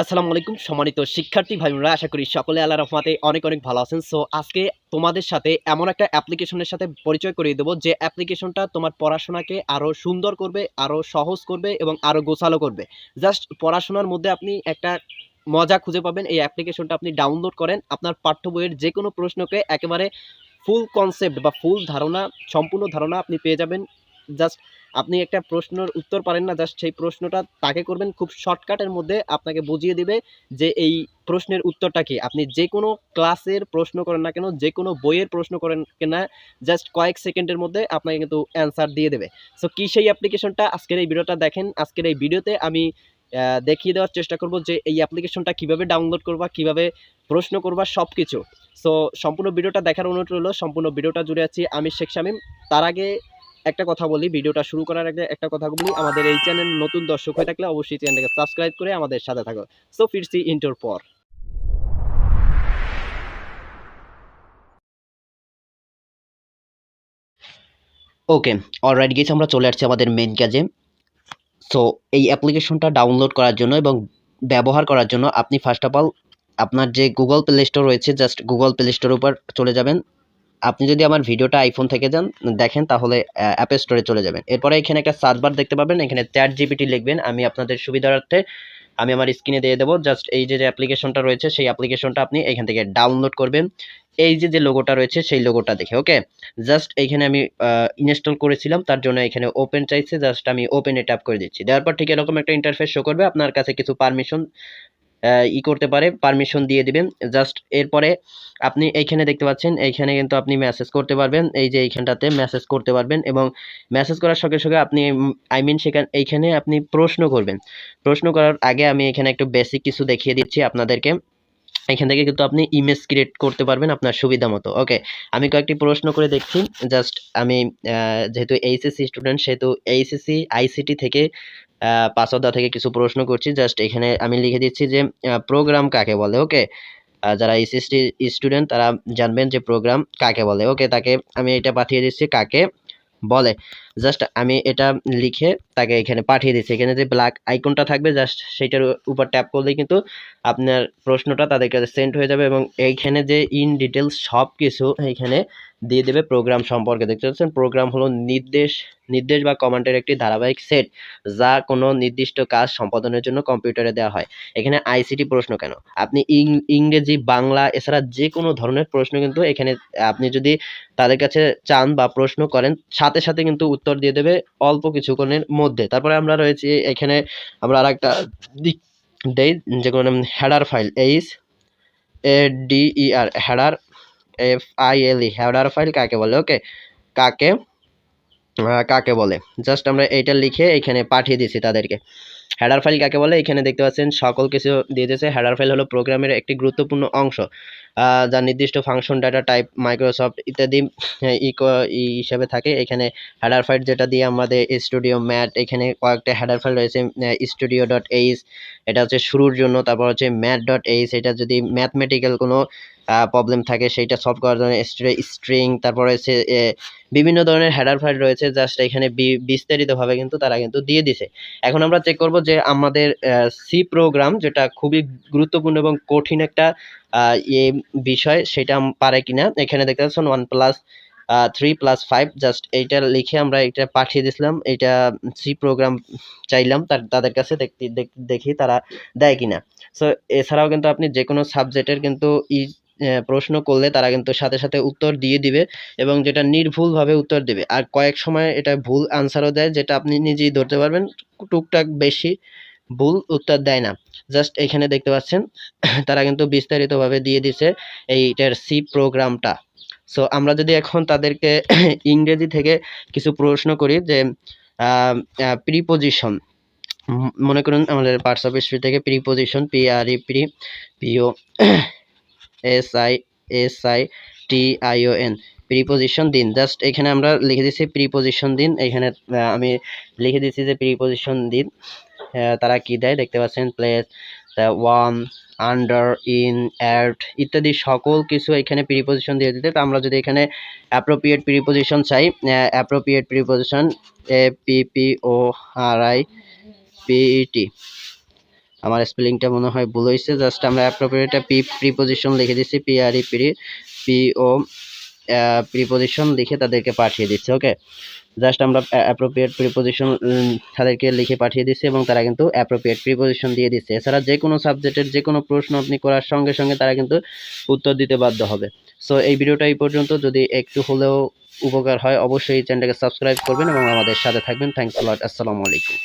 আসসালামু আলাইকুম, সম্মানিত শিক্ষার্থী ভাই বোনেরা আশা করি সকলে আল্লাহ রহমাতে অনেক অনেক ভালো আছেন। সো আজকে তোমাদের সাথে এমন একটা অ্যাপ্লিকেশনের সাথে পরিচয় করিয়ে দেবো, যে অ্যাপ্লিকেশনটা তোমার পড়াশোনাকে আরও সুন্দর করবে আরও সহজ করবে এবং আরও গোছালো করবে। জাস্ট পড়াশোনার মধ্যে আপনি একটা মজা খুঁজে পাবেন, এই অ্যাপ্লিকেশনটা আপনি ডাউনলোড করেন, আপনার পাঠ্য বইয়ের যে কোনো প্রশ্নকে একেবারে ফুল কনসেপ্ট বা ফুল ধারণা, সম্পূর্ণ ধারণা আপনি পেয়ে যাবেন। জাস্ট আপনি একটা প্রশ্নের উত্তর পারেন না জাস্ট সেই প্রশ্নটা তাকে করবেন, খুব শর্টকাটের মধ্যে আপনাকে বুঝিয়ে দিবে যে এই প্রশ্নের উত্তরটা কি। আপনি যে কোনো ক্লাসের প্রশ্ন করেন না কেন, যে কোনো বইয়ের প্রশ্ন করেন কিনা জাস্ট কয়েক সেকেন্ডের মধ্যে আপনাকে কিন্তু অ্যান্সার দিয়ে দেবে। সো কী সেই অ্যাপ্লিকেশনটা আজকের এই ভিডিওটা দেখেন। আজকের এই ভিডিওতে আমি দেখিয়ে দেওয়ার চেষ্টা করব যে এই অ্যাপ্লিকেশনটা কীভাবে ডাউনলোড করবা, কীভাবে প্রশ্ন করবা সব কিছু সো সম্পূর্ণ ভিডিওটা দেখার অনুরোধ রইল। সম্পূর্ণ ভিডিওটা জুড়ে আছি আমি, শেখ শামিম। তার আগে একটা কথা বলি, ভিডিওটা শুরু করার আগে একটা কথা বলি, আমাদের এই চ্যানেল নতুন দর্শক হয়ে থাকলে অবশ্যই চ্যানেলটাকে সাবস্ক্রাইব করে আমাদের সাথে থাকো। সো ফিরছি ইন্টোর পর। ওকে অলরাইট গেছি আমরা চলে আসছি আমাদের মেন কাজে। সো এই অ্যাপ্লিকেশনটা ডাউনলোড করার জন্য এবং ব্যবহার করার জন্য আপনি ফার্স্ট অফ অল আপনার যে গুগল প্লে স্টোর রয়েছে জাস্ট গুগল প্লে স্টোর উপর চলে যাবেন। আপনি যদি আমার ভিডিওটা আইফোন থেকে যান, দেখেন, তাহলে অ্যাপ স্টোরে চলে যাবেন। এরপরে এখানে একটা সার্চ বার দেখতে পাবেন, এখানে চ্যাট জিপিটি লিখবেন। আমি আপনাদের সুবিধার্থে, আমি আমার স্ক্রিনে দিয়ে দেবো। জাস্ট এই যে অ্যাপ্লিকেশনটা রয়েছে, সেই অ্যাপ্লিকেশনটা আপনি এখান থেকে ডাউনলোড করবেন। এই যে যে লোগোটা রয়েছে, সেই লোগোটা দেখে ওকে জাস্ট এইখানে আমি ইনস্টল করেছিলাম, তার জন্য এখানে ওপেন চাইছে। জাস্ট আমি ওপেনে ট্যাপ করে দিচ্ছি। দেওয়ার পর ঠিক এরকম একটা ইন্টারফেস শো করবে। আপনার কাছে কিছু পারমিশন ই করতে পারে পারমিশন দিয়ে দিবেন। জাস্ট এরপরে আপনি এইখানে দেখতে পাচ্ছেন, এইখানে কিন্তু আপনি মেসেজ করতে পারবেন, এই যে এইখানটাতে মেসেজ করতে পারবেন এবং মেসেজ করার সঙ্গে সঙ্গে আপনি আই মিন সেখানে, এইখানে আপনি প্রশ্ন করবেন। প্রশ্ন করার আগে আমি এখানে একটু বেসিক কিছু দেখিয়ে দিচ্ছি আপনাদেরকে। এখান থেকে কিন্তু আপনি ইমেজ ক্রিয়েট করতে পারবেন আপনার সুবিধা মতো। ওকে আমি কয়েকটি প্রশ্ন করে দেখছি। জাস্ট আমি যেহেতু এইচএসসি স্টুডেন্ট সেহেতু এইচএসসি আইসিটি থেকে পাঁচদা থেকে কিছু প্রশ্ন করছি। জাস্ট এখানে আমি লিখে দিচ্ছি যে প্রোগ্রাম কাকে বলে? ওকে যারা এইচএসসি স্টুডেন্ট তারা জানবেন যে প্রোগ্রাম কাকে বলে। ওকে তাকে আমি এটা পাঠিয়ে দিচ্ছি কাকে? বলে। জাস্ট আমি এটা লিখে তাকে এখানে পাঠিয়ে দিচ্ছি এখানে যে ব্ল্যাক আইকনটা থাকবে জাস্ট সেইটার উপর ট্যাপ করলেই কিন্তু আপনার প্রশ্নটা তাদের কাছে সেন্ড হয়ে যাবে এবং এইখানে যে ইন ডিটেলস সব কিছু এইখানে দিয়ে দেবে প্রোগ্রাম সম্পর্কে। দেখতে পাচ্ছেন প্রোগ্রাম হলো নির্দেশ নির্দেশ বা কমান্ডের একটি ধারাবাহিক সেট যা কোনো নির্দিষ্ট কাজ সম্পাদনের জন্য কম্পিউটারে দেওয়া হয়। এখানে আইসিটি প্রশ্ন কেন? আপনি ইংরেজি, বাংলা, এছাড়া যে কোনো ধরনের প্রশ্ন কিন্তু এখানে, আপনি যদি তাদের কাছে চান বা প্রশ্ন করেন, সাথে সাথে কিন্তু উত্তর দিয়ে দেবে অল্প কিছুক্ষণের মধ্যে। তারপরে আমরা রয়েছি এখানে, আমরা আর একটা দিক দেই, যে কোনো header file H A D E R header F I L E header file কাকে বলে? ওকে কাকে? কাকে বলে? জাস্ট আমরা এইটা লিখে এখানে পাঠিয়ে দিছি তাদেরকে। হেডার ফাইল কাকে বলে? এখানে দেখতে পাচ্ছেন সকল কিছু দিয়ে দিয়েছে। হেডার ফাইল হলো প্রোগ্রামের একটি গুরুত্বপূর্ণ অংশ। যা নির্দিষ্ট ফাংশন ডাটা টাইপ মাইক্রোসফট ইত্যাদি আহ, ই হিসেবে থাকে। এখানে হেডার ফাইল যেটা দিয়ে আমাদের স্টুডিও ম্যাট এখানে কয়েকটা হেডার ফাইল রয়েছে স্টুডিও ডট এইচ এটা হচ্ছে শুরুর জন্য। তারপর হচ্ছে ম্যাট ডট এইচ এটা যদি ম্যাথমেটিক্যাল কোনো প্রবলেম থাকে সেইটা সলভ করার জন্য স্ট্রিং তারপরে এ, বিভিন্ন ধরনের হেডার ফাইল রয়েছে জাস্ট এখানে বিস্তারিতভাবে কিন্তু তারা কিন্তু দিয়ে দিছে। এখন আমরা চেক করব যে আমাদের সি প্রোগ্রাম যেটা খুবই গুরুত্বপূর্ণ এবং কঠিন একটা এ বিষয় সেটা পারে কিনা এখানে দেখতে পাচ্ছেন one plus three plus five just এইটা লিখে আমরা এটা পাঠিয়ে দিছিলাম এইটা সি প্রোগ্রাম চাইলাম তার তাদের কাছে দেখি তারা দেয় কিনা। সো এছাড়াও কিন্তু আপনি যে কোনো সাবজেক্টের কিন্তু ই প্রশ্ন করলে তারা কিন্তু সাথে সাথে উত্তর দিয়ে দিবে এবং যেটা নির্ভুলভাবে উত্তর দেবে। আর কয়েক সময় এটা ভুল আনসারও দেয়, যেটা আপনি নিজেই ধরতে পারবেন, টুকটাক বেশি ভুল উত্তর দেয় না। জাস্ট এখানে দেখতে পাচ্ছেন, তারা কিন্তু বিস্তারিতভাবে দিয়ে দিছে এইটার সি প্রোগ্রামটা সো আমরা যদি এখন তাদেরকে ইংরেজি থেকে কিছু প্রশ্ন করি যে প্রিপোজিশন মনে করুন আমাদের পার্টস অফ থেকে preposition P R E pre P O S I S I T I O N preposition দিন জাস্ট এখানে আমরা লিখে দিচ্ছি প্রিপোজিশন দিন এখানে আমি লিখে দিচ্ছি যে প্রিপোজিশন দিন তারা কি দেয়? দেখতে পাচ্ছেন place one under in at ইত্যাদি সকল কিছু এখানে প্রিপোজিশন দিয়ে দিতে। তো আমরা যদি এখানে অ্যাপ্রোপ্রিয়েট প্রিপোজিশন চাই appropriate preposition A P P O R I P E T আমার স্পেলিংটা মনে হয় ভুল হয়েছে জাস্ট আমরা অ্যাপ্রোপ্রিয়েটে পি প্রিপোজিশন লিখে দিচ্ছি P R E pre P O preposition লিখে তাদেরকে পাঠিয়ে দিচ্ছি ওকে জাস্ট আমরা অ্যাপ্রোপ্রিয়েট প্রিপোজিশন তাদেরকে লিখে পাঠিয়ে দিচ্ছি এবং তারা কিন্তু অ্যাপ্রোপ্রিয়েট প্রিপোজিশন দিয়ে দিচ্ছে। এছাড়া যে কোনো সাবজেক্টের যে কোনো প্রশ্ন আপনি করার সঙ্গে সঙ্গে তারা কিন্তু উত্তর দিতে বাধ্য হবে। সো এই ভিডিওটা এই পর্যন্ত। যদি একটু হলেও উপকার হয়, অবশ্যই এই চ্যানেলটাকে সাবস্ক্রাইব করবেন এবং আমাদের সাথে থাকবেন। থ্যাংকস লট আসসালামু আলাইকুম